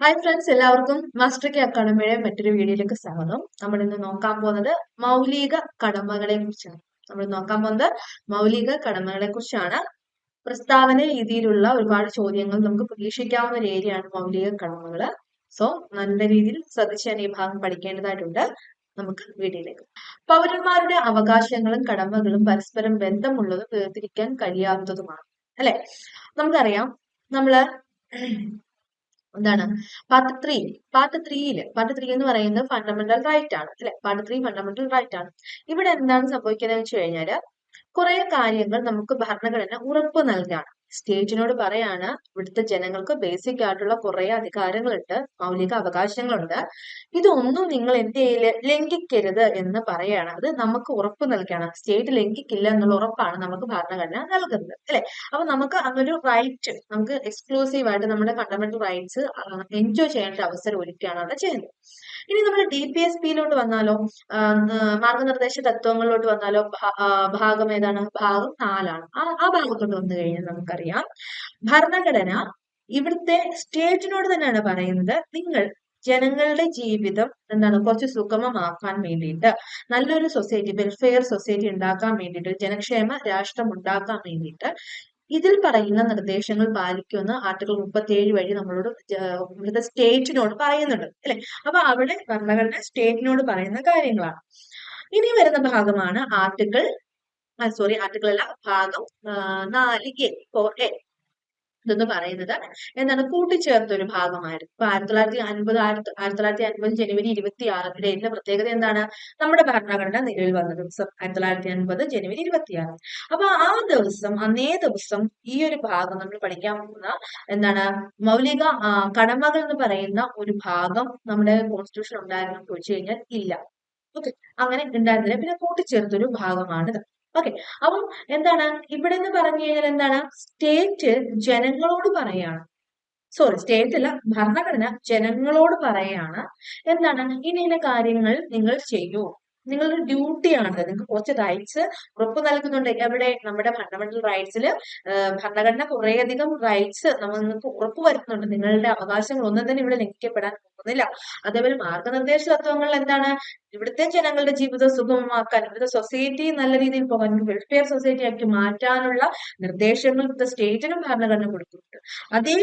Hi friends എല്ലാവർക്കും master K അക്കാഡമിയുടെ മറ്റൊരു വീഡിയോയിലേക്ക് സ്വാഗതം. നമ്മൾ ഇന്ന് നോക്കാൻ പോകുന്നത് മൗലിക കടമകളെ കുറിച്ചാണ്. നമ്മൾ നോക്കാൻ പോകുന്നത് മൗലിക കടമകളെ കുറിച്ചാണ്. പ്രസ്താവന രീതിയിലുള്ള ഒരുപാട് ചോദ്യങ്ങൾ നമുക്ക് പ്രതീക്ഷിക്കാവുന്ന ഒരു ഏരിയയാണ് മൗലിക കടമകൾ സോ നല്ല രീതിയിൽ ശ്രദ്ധിച്ച് തന്നെ ഈ ഭാഗം പഠിക്കേണ്ടതായിട്ടുണ്ട്. നമുക്ക് വീഡിയോയിലേക്ക്. പൗരന്മാരുടെ അവകാശങ്ങളും കടമകളും പരസ്പരം ബന്ധമുള്ളതും വേർതിരിക്കാൻ കഴിയാത്തതുമാണ് അല്ലെ? നമുക്കറിയാം നമ്മൾ എന്താണ്? പാർട്ട് ത്രീ പാർട്ട് ത്രീയിൽ പാർട്ട് ത്രീ എന്ന് പറയുന്നത് ഫണ്ടമെന്റൽ റൈറ്റ് ആണ്. അല്ലെ? പാർട്ട് ത്രീ ഫണ്ടമെന്റൽ റൈറ്റ് ആണ്. ഇവിടെ എന്താണ് സംഭവിക്കുന്നത് വെച്ച് കഴിഞ്ഞാൽ കുറെ കാര്യങ്ങൾ നമുക്ക് ഭരണഘടന ഉറപ്പ് നൽകാണ്. സ്റ്റേറ്റിനോട് പറയാണ് ഇവിടുത്തെ ജനങ്ങൾക്ക് ബേസിക് ആയിട്ടുള്ള കുറെ അധികാരങ്ങളുണ്ട് മൗലിക അവകാശങ്ങളുണ്ട്. ഇതൊന്നും നിങ്ങൾ എന്ത് ചെയ്യില്ല ലംഘിക്കരുത് എന്ന് പറയാണ്. അത് നമുക്ക് ഉറപ്പ് നൽകുകയാണ് സ്റ്റേറ്റ് ലംഘിക്കില്ല എന്നുള്ള ഉറപ്പാണ് നമുക്ക് ഭരണഘടന നൽകുന്നത് അല്ലെ? അപ്പൊ നമുക്ക് അങ്ങനൊരു റൈറ്റ് നമുക്ക് എക്സ്ക്ലൂസീവ് ആയിട്ട് നമ്മുടെ ഫണ്ടമെന്റൽ റൈറ്റ്സ് എൻജോയ് ചെയ്യേണ്ട അവസരം ഒരുക്കുകയാണ് അവിടെ ചെയ്യുന്നത്. ഇനി നമ്മൾ ഡി പി എസ് പിയിലോട്ട് വന്നാലോ മാർഗനിർദ്ദേശ തത്വങ്ങളിലോട്ട് വന്നാലോ ഭാഗം ഏതാണ്? ഭാഗം നാലാണ്. ആ ആ ഭാഗത്തോട്ട് വന്നു കഴിഞ്ഞാൽ നമുക്കറിയാം ഭരണഘടന ഇവിടുത്തെ സ്റ്റേറ്റിനോട് തന്നെയാണ് പറയുന്നത് നിങ്ങൾ ജനങ്ങളുടെ ജീവിതം എന്താണ് കുറച്ച് സുഗമമാക്കാൻ വേണ്ടിയിട്ട് നല്ലൊരു സൊസൈറ്റി വെൽഫെയർ സൊസൈറ്റി ഉണ്ടാക്കാൻ വേണ്ടിയിട്ട് ജനക്ഷേമ രാഷ്ട്രം ഉണ്ടാക്കാൻ വേണ്ടിയിട്ട് ഇതിൽ പറയുന്ന നിർദ്ദേശങ്ങൾ പാലിക്കുമെന്ന് ആർട്ടിക്കിൾ മുപ്പത്തിയേഴ് വഴി നമ്മളോട് ഇവിടുത്തെ സ്റ്റേറ്റിനോട് പറയുന്നുണ്ട് അല്ലെ? അപ്പൊ അവിടെ ഭരണഘടന സ്റ്റേറ്റിനോട് പറയുന്ന കാര്യങ്ങളാണ്. ഇനി വരുന്ന ഭാഗമാണ് ആർട്ടിക്കിൾ സോറി ആർട്ടിക്കിൾ അല്ല ഭാഗം നാല് എ ഫോർ എ ഇതെന്ന് പറയുന്നത്. എന്താണ് കൂട്ടിച്ചേർത്ത ഒരു ഭാഗമായിരുന്നു. ഇപ്പൊ ആയിരത്തി തൊള്ളായിരത്തി അൻപത് ആയിരത്തി ആയിരത്തി തൊള്ളായിരത്തി അൻപത് ജനുവരി ഇരുപത്തി ആറ് ഡേറ്റിന്റെ പ്രത്യേകത എന്താണ്? നമ്മുടെ ഭരണഘടന നിലവിൽ വന്ന ദിവസം ആയിരത്തി തൊള്ളായിരത്തി അൻപത് ജനുവരി ഇരുപത്തി ആറ് അപ്പൊ ആ ദിവസം അന്നേ ദിവസം ഈ ഒരു ഭാഗം നമ്മൾ പഠിക്കാൻ പോകുന്ന എന്താണ്? മൗലിക കടമകൾ എന്ന് പറയുന്ന ഒരു ഭാഗം നമ്മുടെ കോൺസ്റ്റിറ്റ്യൂഷൻ ഉണ്ടായിരുന്നു ചോദിച്ചു കഴിഞ്ഞാൽ ഇല്ല. ഓക്കെ അങ്ങനെ ഉണ്ടായിരുന്നില്ല പിന്നെ കൂട്ടിച്ചേർത്തൊരു ഭാഗമാണിത്. ഓക്കെ അപ്പം എന്താണ്? ഇവിടെ നിന്ന് പറഞ്ഞു കഴിഞ്ഞാൽ എന്താണ്? സ്റ്റേറ്റ് ജനങ്ങളോട് പറയാണ്. സോറി സ്റ്റേറ്റ് അല്ല ഭരണഘടന ജനങ്ങളോട് പറയാണ്. എന്താണ്? ഇനി ഇന്ന കാര്യങ്ങൾ നിങ്ങൾ ചെയ്യൂ. നിങ്ങളുടെ ഡ്യൂട്ടിയാണ് നിങ്ങൾക്ക് കുറച്ച് റൈറ്റ്സ് ഉറപ്പ് നൽകുന്നുണ്ട്. എവിടെ? നമ്മുടെ ഫണ്ടമെന്റൽ റൈറ്റ്സിൽ ഭരണഘടന കുറേയധികം റൈറ്റ്സ് നമ്മൾ നിങ്ങൾക്ക് ഉറപ്പ് വരുത്തുന്നുണ്ട്. നിങ്ങളുടെ അവകാശങ്ങൾ ഒന്നും തന്നെ ഇവിടെ ലംഘിക്കപ്പെടാൻ പോകുന്നില്ല. അതേപോലെ മാർഗനിർദ്ദേശ തത്വങ്ങൾ എന്താണ്? ഇവിടുത്തെ ജനങ്ങളുടെ ജീവിതം സുഗമമാക്കാൻ ഇവിടുത്തെ സൊസൈറ്റി നല്ല രീതിയിൽ പോകാൻ വെൽഫെയർ സൊസൈറ്റി ആക്കി മാറ്റാനുള്ള നിർദ്ദേശങ്ങൾ ഇവിടുത്തെ സ്റ്റേറ്റിനും ഭരണഘടന കൊടുക്കുന്നുണ്ട്. അതേ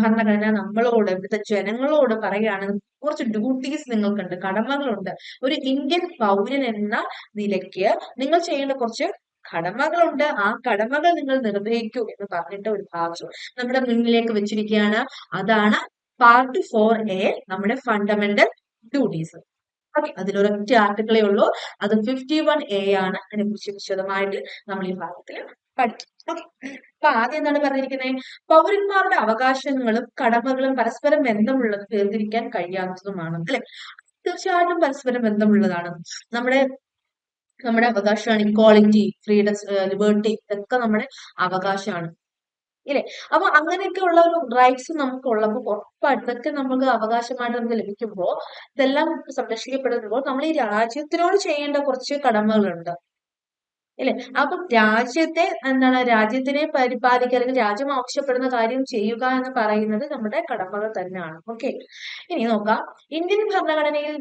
ഭരണഘടന നമ്മളോട് ഇവിടുത്തെ ജനങ്ങളോട് പറയുകയാണ് കുറച്ച് ഡ്യൂട്ടീസ് നിങ്ങൾക്കുണ്ട് കടമകളുണ്ട്. ഒരു ഇന്ത്യൻ പൗരൻ എന്ന നിലയ്ക്ക് നിങ്ങൾ ചെയ്യേണ്ട കുറച്ച് കടമകളുണ്ട്. ആ കടമകൾ നിങ്ങൾ നിർവഹിക്കൂ എന്ന് പറഞ്ഞിട്ട് ഒരു ഭാഗം നമ്മുടെ മുന്നിലേക്ക് വെച്ചിരിക്കുകയാണ്. അതാണ് പാർട്ട് ഫോർ എ നമ്മുടെ ഫണ്ടമെന്റൽ ഡ്യൂട്ടീസ് അതിലൊരൊറ്റ ആർട്ടിക്കിളേ ഉള്ളൂ അത് ഫിഫ്റ്റി വൺ എ ആണ്. അതിനെ കുറിച്ച് വിശദമായിട്ട് നമ്മൾ ഈ ഭാഗത്തിൽ പഠിക്കും. അപ്പൊ ആദ്യം എന്താണ് പറഞ്ഞിരിക്കുന്നത് പൗരന്മാരുടെ അവകാശങ്ങളും കടമകളും പരസ്പരം ബന്ധമുള്ളത് വേർതിരിക്കാൻ കഴിയാത്തതുമാണ് അല്ലെ? തീർച്ചയായിട്ടും പരസ്പരം ബന്ധമുള്ളതാണ്. നമ്മുടെ നമ്മുടെ അവകാശമാണ് ഇക്വാളിറ്റി ഫ്രീഡം ലിബേർട്ടി ഇതൊക്കെ നമ്മുടെ അവകാശമാണ്. ഇല്ലേ? അപ്പൊ അങ്ങനെയൊക്കെ ഉള്ള ഒരു റൈറ്റ്സ് നമുക്ക് ഉള്ളപ്പോൾ ഉറപ്പായിട്ടൊക്കെ നമുക്ക് അവകാശമായിട്ട് നമുക്ക് ലഭിക്കുമ്പോൾ ഇതെല്ലാം സംരക്ഷിക്കപ്പെടുമ്പോൾ നമ്മൾ ഈ രാജ്യത്തിനോട് ചെയ്യേണ്ട കുറച്ച് കടമകളുണ്ട്. ഇല്ലേ അപ്പം രാജ്യത്തെ എന്താണ് രാജ്യത്തിനെ പരിപാലിക്കുക അല്ലെങ്കിൽ രാജ്യം ആവശ്യപ്പെടുന്ന കാര്യം ചെയ്യുക എന്ന് പറയുന്നത് നമ്മുടെ കടമകൾ തന്നെയാണ്. ഓക്കെ ഇനി നോക്കാം. ഇന്ത്യൻ ഭരണഘടനയിൽ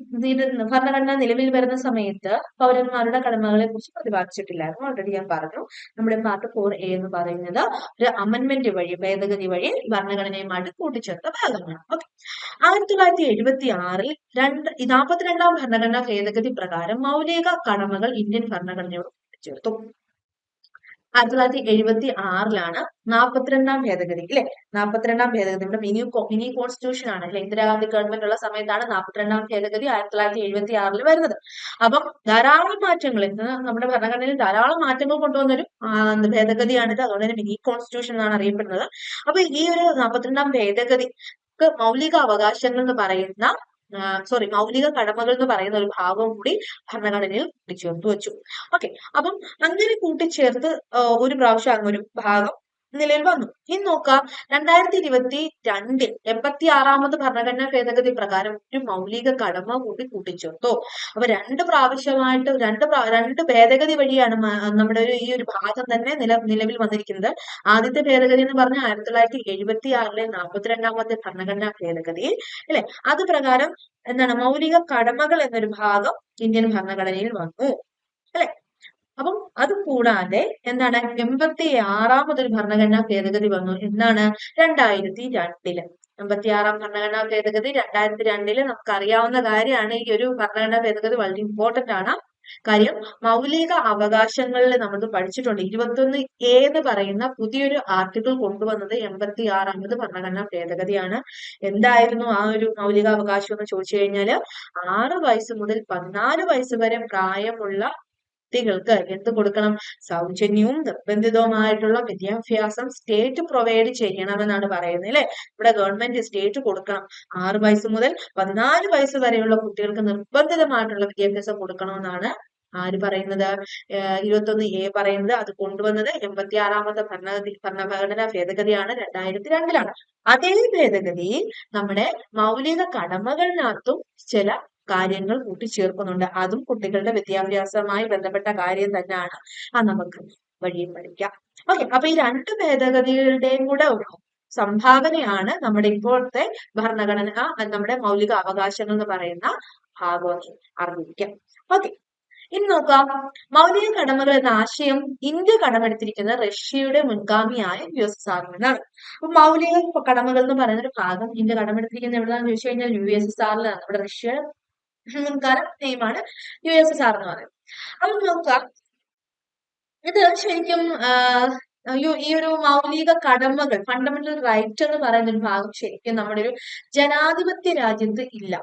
ഭരണഘടന നിലവിൽ വരുന്ന സമയത്ത് പൗരന്മാരുടെ കടമകളെ കുറിച്ച് പ്രതിപാദിച്ചിട്ടില്ലായിരുന്നു. ഓൾറെഡി ഞാൻ പറഞ്ഞു. നമ്മുടെ പാർട്ട് ഫോർ എ എന്ന് പറയുന്നത് ഒരു അമൻമെന്റ് വഴി ഭേദഗതി വഴി ഭരണഘടനയുമായിട്ട് കൂട്ടിച്ചേർത്ത ഭാഗമാണ്. ഓക്കെ ആയിരത്തി തൊള്ളായിരത്തി എഴുപത്തി ആറിൽ രണ്ട് നാൽപ്പത്തിരണ്ടാം ഭരണഘടനാ ഭേദഗതി പ്രകാരം മൗലിക കടമകൾ ഇന്ത്യൻ ഭരണഘടനയോട് ചേർത്തു. ആയിരത്തി തൊള്ളായിരത്തി എഴുപത്തി ആറിലാണ് നാൽപ്പത്തിരണ്ടാം ഭേദഗതി അല്ലെ? നാൽപ്പത്തിരണ്ടാം ഭേദഗതി. നമ്മുടെ മിനി മിനി കോൺസ്റ്റിറ്റ്യൂഷൻ ആണ് അല്ലെ? ഇന്ദിരാഗാന്ധി ഗവൺമെന്റ് ഉള്ള സമയത്താണ് നാൽപ്പത്തിരണ്ടാം ഭേദഗതി ആയിരത്തി തൊള്ളായിരത്തി എഴുപത്തി ആറിൽ വരുന്നത്. അപ്പം ധാരാളം മാറ്റങ്ങൾ നമ്മുടെ ഭരണഘടനയിൽ ധാരാളം മാറ്റങ്ങൾ കൊണ്ടുവന്നൊരു ഭേദഗതിയാണിത് അതുകൊണ്ട് തന്നെ മിനി കോൺസ്റ്റിറ്റ്യൂഷൻ എന്നാണ് അറിയപ്പെടുന്നത്. അപ്പൊ ഈ ഒരു നാൽപ്പത്തിരണ്ടാം ഭേദഗതി മൗലിക അവകാശങ്ങൾ എന്ന് പറയുന്ന സോറി മൗലിക കടമകൾ എന്ന് പറയുന്ന ഒരു ഭാഗവും കൂടി ഭരണഘടനയിൽ കൂട്ടിച്ചേർത്ത് വെച്ചു. ഓക്കെ അപ്പം അങ്ങനെ കൂട്ടിച്ചേർത്ത് ഒരു പ്രാവശ്യം ഒരു ഭാഗം നിലവിൽ വന്നു. ഇനി നോക്കാം. രണ്ടായിരത്തി ഇരുപത്തി രണ്ടിൽ എൺപത്തി ആറാമത് ഭരണഘടനാ ഭേദഗതി പ്രകാരം ഒരു മൗലിക കടമ കൂടി കൂട്ടിച്ചേർത്തു. അപ്പൊ രണ്ട് പ്രാവശ്യമായിട്ട് രണ്ട് രണ്ട് ഭേദഗതി വഴിയാണ് നമ്മുടെ ഒരു ഈ ഒരു ഭാഗം തന്നെ നില നിലവിൽ വന്നിരിക്കുന്നത്. ആദ്യത്തെ ഭേദഗതി എന്ന് പറഞ്ഞാൽ ആയിരത്തി തൊള്ളായിരത്തി എഴുപത്തി ആറിലെ നാൽപ്പത്തിരണ്ടാമത്തെ ഭരണഘടനാ ഭേദഗതി. അല്ലെ? അത് പ്രകാരം എന്താണ്? മൗലിക കടമകൾ എന്നൊരു ഭാഗം ഇന്ത്യൻ ഭരണഘടനയിൽ വന്നു. അല്ലെ? അപ്പം അത് കൂടാതെ എന്താണ് എൺപത്തി ആറാമതൊരു ഭരണഘടനാ ഭേദഗതി വന്നു. എന്നാണ് രണ്ടായിരത്തി രണ്ടിൽ. എൺപത്തി ആറാം ഭരണഘടനാ ഭേദഗതി രണ്ടായിരത്തി രണ്ടിൽ നമുക്ക് അറിയാവുന്ന കാര്യമാണ്. ഈ ഒരു ഭരണഘടനാ ഭേദഗതി വളരെ ഇമ്പോർട്ടന്റ് ആണ്. കാര്യം മൗലിക അവകാശങ്ങളിൽ നമ്മൾ പഠിച്ചിട്ടുണ്ട്. ഇരുപത്തൊന്ന് എ എന്ന് പറയുന്ന പുതിയൊരു ആർട്ടിക്കിൾ കൊണ്ടുവന്നത് എൺപത്തി ആറാമത് ഭരണഘടനാ ഭേദഗതിയാണ്. എന്തായിരുന്നു ആ ഒരു മൗലിക അവകാശം എന്ന് ചോദിച്ചു കഴിഞ്ഞാൽ ആറ് വയസ്സ് മുതൽ പതിനാല് വയസ്സ് വരെ പ്രായമുള്ള കുട്ടികൾക്ക് എന്ത് കൊടുക്കണം? സൗജന്യവും നിർബന്ധിതവുമായിട്ടുള്ള വിദ്യാഭ്യാസം സ്റ്റേറ്റ് പ്രൊവൈഡ് ചെയ്യണമെന്നാണ് പറയുന്നത് അല്ലെ? ഇവിടെ ഗവൺമെന്റ് സ്റ്റേറ്റ് കൊടുക്കണം. ആറ് വയസ്സ് മുതൽ പതിനാല് വയസ്സ് വരെയുള്ള കുട്ടികൾക്ക് നിർബന്ധിതമായിട്ടുള്ള വിദ്യാഭ്യാസം കൊടുക്കണമെന്നാണ് ആര് പറയുന്നത്? ഇരുപത്തൊന്ന് എ പറയുന്നത്. അത് കൊണ്ടുവന്നത് എൺപത്തി ആറാമത്തെ ഭരണഗതി ഭരണഘടനാ ഭേദഗതിയാണ് രണ്ടായിരത്തി രണ്ടിലാണ് അതേ ഭേദഗതിയിൽ നമ്മുടെ മൗലിക കടമകളിനകത്തും ചില കാര്യങ്ങൾ കൂട്ടിച്ചേർക്കുന്നുണ്ട്. അതും കുട്ടികളുടെ വിദ്യാഭ്യാസവുമായി ബന്ധപ്പെട്ട കാര്യം തന്നെയാണ്. അത് നമുക്ക് വഴിയും പഠിക്കാം. ഓക്കെ അപ്പൊ ഈ രണ്ട് ഭേദഗതികളുടെയും കൂടെ സംഭാവനയാണ് നമ്മുടെ ഇപ്പോഴത്തെ ഭരണഘടന നമ്മുടെ മൗലിക അവകാശങ്ങൾ എന്ന് പറയുന്ന ഭാഗം അറിഞ്ഞിരിക്കാം. ഓക്കെ ഇനി നോക്കാം. മൗലിക കടമകൾ എന്ന ആശയം ഇന്ത്യ കടമെടുത്തിരിക്കുന്ന റഷ്യയുടെ മുൻഗാമിയായ യു എസ് എസ് നിന്നാണ് അപ്പൊ മൗലിക കടമകൾ എന്ന് പറയുന്ന ഒരു ഭാഗം ഇന്ത്യ കടമെടുത്തിരിക്കുന്നത് എവിടെയാണെന്ന് ചോദിച്ചു കഴിഞ്ഞാൽ യു എസ് എസ് ആറിലാണ് നമ്മുടെ റഷ്യയുടെ മുൻകാല നെയ്മാണ് യു എസ് എസ് ആർ എന്ന് പറയുന്നത്. അപ്പം നോക്കാം ഇത് ശരിക്കും ഈ ഒരു മൗലിക കടമകൾ ഫണ്ടമെന്റൽ റൈറ്റ് എന്ന് പറയുന്ന ഒരു ഭാഗം ശരിക്കും നമ്മുടെ ഒരു ജനാധിപത്യ രാജ്യത്ത് ഇല്ല.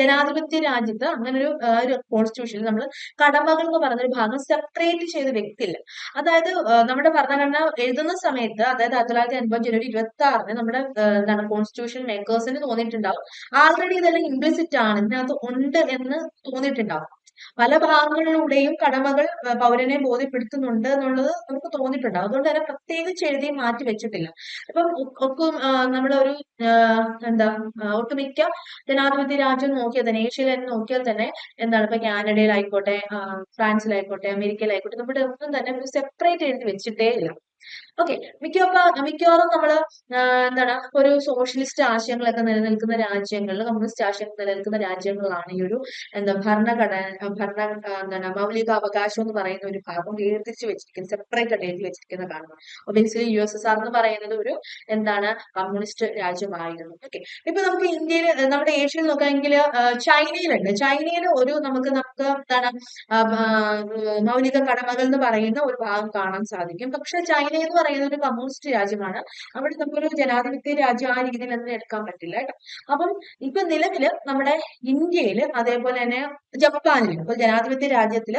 ജനാധിപത്യ രാജ്യത്ത് അങ്ങനെ ഒരു കോൺസ്റ്റിറ്റ്യൂഷനിൽ നമ്മൾ കടമകൾ എന്ന് ഒരു ഭാഗം സെപ്പറേറ്റ് ചെയ്ത് വെക്കില്ല അതായത് നമ്മുടെ ഭരണഘടന എഴുതുന്ന സമയത്ത് അതായത് ആയിരത്തി തൊള്ളായിരത്തി അൻപത് ജനുവരി ഇരുപത്തി ആറിന് നമ്മുടെ എന്താണ് കോൺസ്റ്റിറ്റ്യൂഷൻ മേക്കേഴ്സിന് തോന്നിയിട്ടുണ്ടാവും. ആൾറെഡി ഇതെല്ലാം ഇംപ്ലിസിറ്റ് ആണ് ഇതിനകത്ത് ഉണ്ട് എന്ന് തോന്നിയിട്ടുണ്ടാവും. പല ഭാഗങ്ങളിലൂടെയും കടമകൾ പൗരനെ ബോധ്യപ്പെടുത്തുന്നുണ്ട് എന്നുള്ളത് നമുക്ക് തോന്നിയിട്ടുണ്ട്. അതുകൊണ്ട് തന്നെ പ്രത്യേകിച്ച് എഴുതി മാറ്റി വെച്ചിട്ടില്ല. ഇപ്പം ഒക്കെ നമ്മളൊരു എന്താ ഒട്ടുമിക്ക ജനാധിപത്യ രാജ്യം നോക്കിയാൽ തന്നെ ഏഷ്യയിൽ തന്നെ നോക്കിയാൽ തന്നെ എന്താണ് ഇപ്പൊ കാനഡയിലായിക്കോട്ടെ ഫ്രാൻസിലായിക്കോട്ടെ അമേരിക്കയിലായിക്കോട്ടെ നമ്മുടെ ഒന്നും തന്നെ സെപ്പറേറ്റ് എഴുതി വെച്ചിട്ടേ ഇല്ല ഓക്കെ മിക്കവാറും മിക്കവാറും നമ്മൾ എന്താണ് ഒരു സോഷ്യലിസ്റ്റ് ആശയങ്ങളൊക്കെ നിലനിൽക്കുന്ന രാജ്യങ്ങളിൽ കമ്മ്യൂണിസ്റ്റ് ആശയങ്ങൾ നിലനിൽക്കുന്ന രാജ്യങ്ങളിലാണ് ഈ ഒരു എന്താ ഭരണഘടന ഭരണ എന്താണ് മൗലിക അവകാശം എന്ന് പറയുന്ന ഒരു ഭാഗം വേർതിരിച്ച് വെച്ചിരിക്കുന്നത് സെപ്പറേറ്റ് ആയിട്ട് എഴുതി വെച്ചിരിക്കുന്ന കാണുന്നത് obviously U S S R എന്ന് പറയുന്നത് ഒരു എന്താണ് കമ്മ്യൂണിസ്റ്റ് രാജ്യമായിരുന്നു. ഓക്കെ ഇപ്പൊ നമുക്ക് ഇന്ത്യയിൽ നമ്മുടെ ഏഷ്യയിൽ നോക്കുകയാണെങ്കിൽ ചൈനയിലുണ്ട്. ചൈനയിൽ ഒരു നമുക്ക് നമുക്ക് എന്താണ് മൗലിക കടമകൾ എന്ന് പറയുന്ന ഒരു ഭാഗം കാണാൻ സാധിക്കും. പക്ഷെ ചൈന എന്ന് പറയുന്നത് ഒരു കമ്മ്യൂണിസ്റ്റ് രാജ്യമാണ്. അവിടെ നമുക്കൊരു ജനാധിപത്യ രാജ്യം ആ രീതിയിൽ ഒന്നും എടുക്കാൻ പറ്റില്ല കേട്ടോ. അപ്പം ഇപ്പൊ നിലവിൽ നമ്മുടെ ഇന്ത്യയിൽ അതേപോലെ തന്നെ ജപ്പാനിൽ ഇപ്പൊ ജനാധിപത്യ രാജ്യത്തിൽ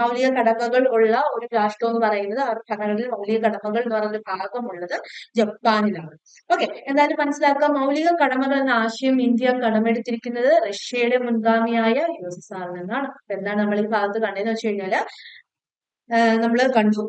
മൗലിക കടമകൾ ഉള്ള ഒരു രാഷ്ട്രം എന്ന് പറയുന്നത് ആ ഭരണഘടനയിൽ മൗലിക കടമകൾ എന്ന് പറയുന്ന ഭാഗമുള്ളത് ജപ്പാനിലാണ്. ഓക്കെ എന്തായാലും മനസ്സിലാക്കുക മൗലിക കടമകൾ എന്ന ആശയം ഇന്ത്യ കടമെടുത്തിരിക്കുന്നത് റഷ്യയുടെ മുൻഗാമിയായ യു എസ് ആറിൽ നിന്നാണ്. എന്താണ് നമ്മൾ ഈ ഭാഗത്ത് കണ്ടതെന്ന് വെച്ച് നമ്മൾ കണ്ടു.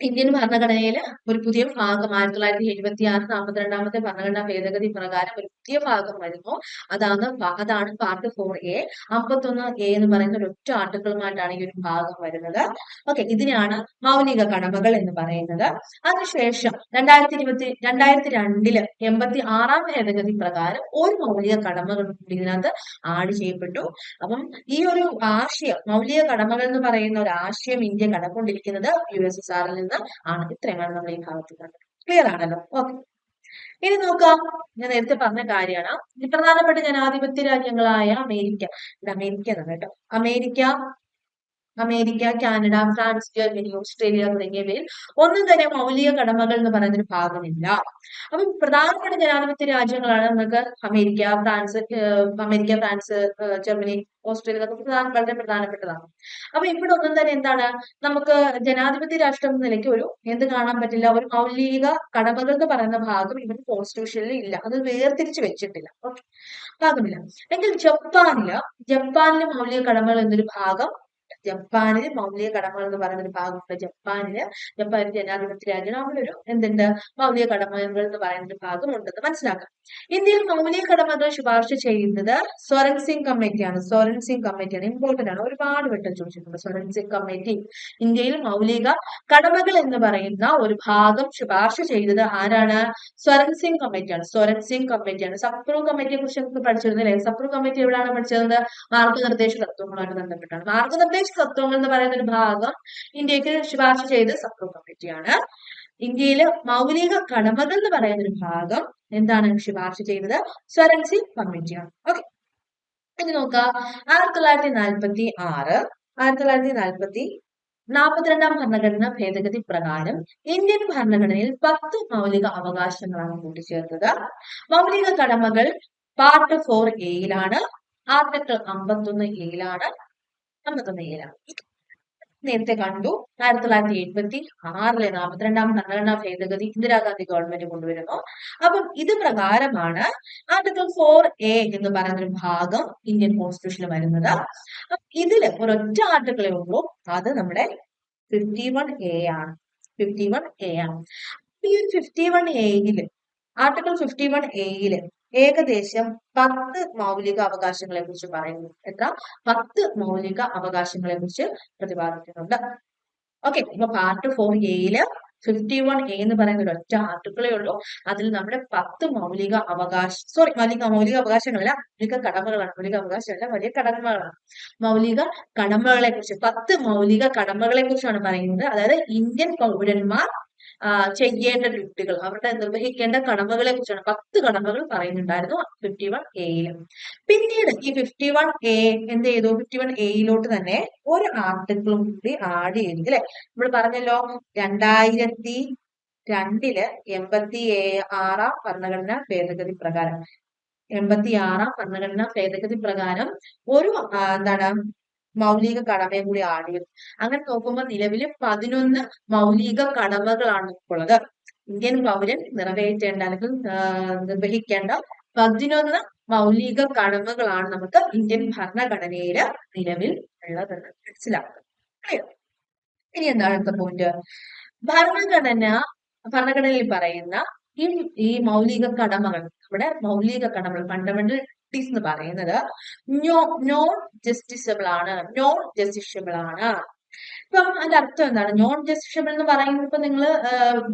ഇന്ത്യൻ ഭരണഘടനയിലെ ഒരു പുതിയ ഭാഗം ആയിരത്തി തൊള്ളായിരത്തി എഴുപത്തി ആറ് നാൽപ്പത്തിരണ്ടാമത്തെ ഭരണഘടനാ ഭേദഗതി പ്രകാരം ഒരു പുതിയ ഭാഗം വരുന്നു അതാണ് അതാണ് പാർട്ട് ഫോർ എ അമ്പത്തൊന്ന് എ എന്ന് പറയുന്ന ഒരു ഒറ്റ ആർട്ടിക്കിളുമായിട്ടാണ് ഈ ഒരു ഭാഗം വരുന്നത്. ഓക്കെ ഇതിനെയാണ് മൗലിക കടമകൾ എന്ന് പറയുന്നത്. അതിനുശേഷം രണ്ടായിരത്തി ഇരുപത്തി രണ്ടായിരത്തി രണ്ടിൽ എൺപത്തി ആറാം ഭേദഗതി പ്രകാരം ഒരു മൗലിക കടമകൾ കൂടി ഇതിനകത്ത് ആഡ് ചെയ്യപ്പെട്ടു. അപ്പം ഈ ഒരു ആശയം മൗലിക കടമകൾ എന്ന് പറയുന്ന ഒരു ആശയം ഇന്ത്യ കടക്കൊണ്ടിരിക്കുന്നത് യു എസ് എസ് ആറിൽ നിന്ന് ആണ് ഇത്രയുമാണ് നമ്മൾ ഈ ഭാഗത്ത് കണ്ടത്. ക്ലിയർ ആണല്ലോ? ഓക്കെ ഇനി നോക്കാം ഞാൻ നേരത്തെ പറഞ്ഞ കാര്യമാണ്. പ്രധാനപ്പെട്ട ജനാധിപത്യ രാജ്യങ്ങളായ അമേരിക്ക. അമേരിക്ക എന്നാണ് കേട്ടോ. America America Canada France Germany Australia തുടങ്ങിയവയിൽ ഒന്നും തന്നെ മൗലിക കടമകൾ എന്ന് പറയുന്ന ഒരു ഭാഗമില്ല. അപ്പൊ പ്രധാനപ്പെട്ട ജനാധിപത്യ രാജ്യങ്ങളാണ് നമുക്ക് America France America France Germany Australia ഇതൊക്കെ പ്രധാന വളരെ പ്രധാനപ്പെട്ടതാണ്. അപ്പൊ ഇവിടെ ഒന്നും തന്നെ എന്താണ്? നമുക്ക് ജനാധിപത്യ രാഷ്ട്രം എന്ന നിലയ്ക്ക് ഒരു എന്ത് കാണാൻ പറ്റില്ല. ഒരു മൗലിക കടമകൾ എന്ന് പറയുന്ന ഭാഗം ഇവിടെ കോൺസ്റ്റിറ്റ്യൂഷനിൽ ഇല്ല. അത് വേർതിരിച്ച് വെച്ചിട്ടില്ല. ഓക്കെ ഭാഗമില്ല. എങ്കിൽ ജപ്പാനിൽ ജപ്പാനിലെ മൗലിക കടമകൾ എന്നൊരു ഭാഗം ജപ്പാനിൽ മൗലിക കടമകൾ എന്ന് പറയുന്ന ഒരു ഭാഗമുണ്ട്. ജപ്പാനിൽ ജപ്പാനിൽ ജനാധിപത്യ രാജ്യമാണ് അവരൊരു എന്തുണ്ട്? മൗലിക കടമകൾ എന്ന് പറയുന്ന ഒരു ഭാഗം ഉണ്ടെന്ന് മനസ്സിലാക്കാം. ഇന്ത്യയിൽ മൗലിക കടമകൾ ശുപാർശ ചെയ്യുന്നത് സ്വരൺ സിംഗ് കമ്മിറ്റിയാണ് സ്വരൺ സിംഗ് കമ്മിറ്റിയാണ് ഇമ്പോർട്ടന്റ് ആണ്. ഒരുപാട് വട്ടം ചോദിച്ചിട്ടുണ്ട് സ്വരൺ സിംഗ് കമ്മിറ്റി ഇന്ത്യയിൽ മൗലിക കടമകൾ എന്ന് പറയുന്ന ഒരു ഭാഗം ശുപാർശ ചെയ്തത് ആരാണ്? സ്വരൺ സിംഗ് കമ്മിറ്റിയാണ് സ്വരൺ സിംഗ് കമ്മിറ്റിയാണ് സപ്രൂ കമ്മിറ്റിയെ കുറിച്ച് നമുക്ക് പഠിച്ചിരുന്നില്ലേ? സപ്രൂ കമ്മിറ്റി എവിടെയാണ് പഠിച്ചത്? മാർഗനിർദ്ദേശ തത്വങ്ങളുമായിട്ട് ബന്ധപ്പെട്ടാണ്. മാർഗനിർദ്ദേശ തത്വങ്ങൾ എന്ന് പറയുന്ന ഒരു ഭാഗം ഇന്ത്യയ്ക്ക് ശുപാർശ ചെയ്ത സപ്രൂ കമ്മിറ്റിയാണ്. ഇന്ത്യയിലെ മൗലിക കടമകൾ എന്ന് പറയുന്ന ഒരു ഭാഗം എന്താണ് ശുപാർശ ചെയ്തത്? സ്വരൻസി കമ്മിറ്റിയാണ്. ഓക്കെ ഇനി നോക്കാം. ആയിരത്തി തൊള്ളായിരത്തി നാൽപ്പത്തി ആറ് ആയിരത്തി തൊള്ളായിരത്തി നാൽപ്പത്തി നാൽപ്പത്തിരണ്ടാം ഭരണഘടനാ ഭേദഗതി പ്രകാരം ഇന്ത്യൻ ഭരണഘടനയിൽ പത്ത് മൗലിക അവകാശങ്ങളാണ് കൂട്ടിച്ചേർത്തത്. മൗലിക കടമകൾ പാർട്ട് ഫോർ എയിലാണ് ആർട്ടിക്കിൾ അമ്പത്തൊന്ന് എയിലാണ് അമ്പത്തൊന്ന് എയിലാണ് നേരത്തെ കണ്ടു. ആയിരത്തി തൊള്ളായിരത്തി എഴുപത്തി ആറിലെ നാൽപ്പത്തിരണ്ടാം ഭരണഘടനാ ഭേദഗതി ഇന്ദിരാഗാന്ധി ഗവൺമെന്റ് കൊണ്ടുവരുന്നു. അപ്പം ഇത് പ്രകാരമാണ് ആർട്ടിക്കിൾ ഫോർ എ എന്ന് പറയുന്നൊരു ഭാഗം ഇന്ത്യൻ കോൺസ്റ്റിറ്റ്യൂഷനിൽ വരുന്നത്. ഇതിൽ ഒരൊറ്റ ആർട്ടിക്കിളേ ഉള്ളൂ. അത് നമ്മുടെ ഫിഫ്റ്റി വൺ എ ആണ്. ഫിഫ്റ്റി വൺ എ ആണ്. ഈ ഫിഫ്റ്റി വൺ എയിൽ ആർട്ടിക്കിൾ ഫിഫ്റ്റി വൺ എയിൽ ഏകദേശം പത്ത് മൗലിക അവകാശങ്ങളെ കുറിച്ച് പറയുന്നു. എത്ര? പത്ത് മൗലിക അവകാശങ്ങളെ കുറിച്ച് പ്രതിപാദിക്കുന്നുണ്ട്. ഓക്കെ ഇപ്പൊ പാർട്ട് ഫോർ എയിൽ ഫിഫ്റ്റി വൺ എ എന്ന് പറയുന്ന ഒരു ഒറ്റ ആർട്ടിക്കിളേ ഉള്ളൂ. അതിൽ നമ്മുടെ പത്ത് മൗലിക അവകാശ സോറി മൗലിക മൗലിക അവകാശങ്ങളല്ല മൗലിക കടമകളാണ്. മൗലിക അവകാശമല്ല വലിയ കടമകളാണ്. മൗലിക കടമകളെ കുറിച്ച് പത്ത് മൗലിക കടമകളെ കുറിച്ചാണ് പറയുന്നത്. അതായത് ഇന്ത്യൻ പൗരന്മാർ ചെയ്യേണ്ട ഡ്യൂട്ടികൾ അവരുടെ നിർവഹിക്കേണ്ട കടമകളെ കുറിച്ചാണ് പത്ത് കടമകൾ പറയുന്നുണ്ടായിരുന്നു ഫിഫ്റ്റി വൺ എയിൽ പിന്നീട് ഈ ഫിഫ്റ്റി വൺ എ എന്ത് ചെയ്തു? ഫിഫ്റ്റി വൺ എയിലോട്ട് തന്നെ ഒരു ആർട്ടിക്കിളും കൂടി ആഡ് ചെയ്തു അല്ലെ നമ്മൾ പറഞ്ഞല്ലോ രണ്ടായിരത്തി രണ്ടിൽ എൺപത്തി ആറാം ഭരണഘടനാ ഭേദഗതി പ്രകാരം. എൺപത്തി ആറാം ഭരണഘടനാ ഭേദഗതി പ്രകാരം ഒരു എന്താണ് മൗലിക കടമയും കൂടി ആഡ് ചെയ്തു അങ്ങനെ നോക്കുമ്പോൾ നിലവിൽ പതിനൊന്ന് മൗലിക കടമകളാണ് ഉള്ളത്. ഇന്ത്യൻ പൗരൻ നിറവേറ്റേണ്ട അല്ലെങ്കിൽ നിർവഹിക്കേണ്ട പതിനൊന്ന് മൗലിക കടമകളാണ് നമുക്ക് ഇന്ത്യൻ ഭരണഘടനയിൽ നിലവിൽ ഉള്ളതെന്ന് മനസ്സിലാക്കുക ഇനി എന്താണ് അടുത്ത പോയിന്റ് ഭരണഘടന ഭരണഘടനയിൽ പറയുന്ന ഈ ഈ മൗലിക കടമകൾ നമ്മുടെ മൗലിക കടമകൾ ഫണ്ടമെന്റൽ ഡ്യൂട്ടീസ് എന്ന് പറയുന്നത് നോൺ ജസ്റ്റിസബിൾ ആണ്. നോൺ ജസ്റ്റിസബിൾ ആണ്. ഇപ്പം അതിന്റെ അർത്ഥം എന്താണ്? നോൺ ജസ്റ്റിസബിൾ എന്ന് പറയുമ്പോൾ ഇപ്പൊ നിങ്ങൾ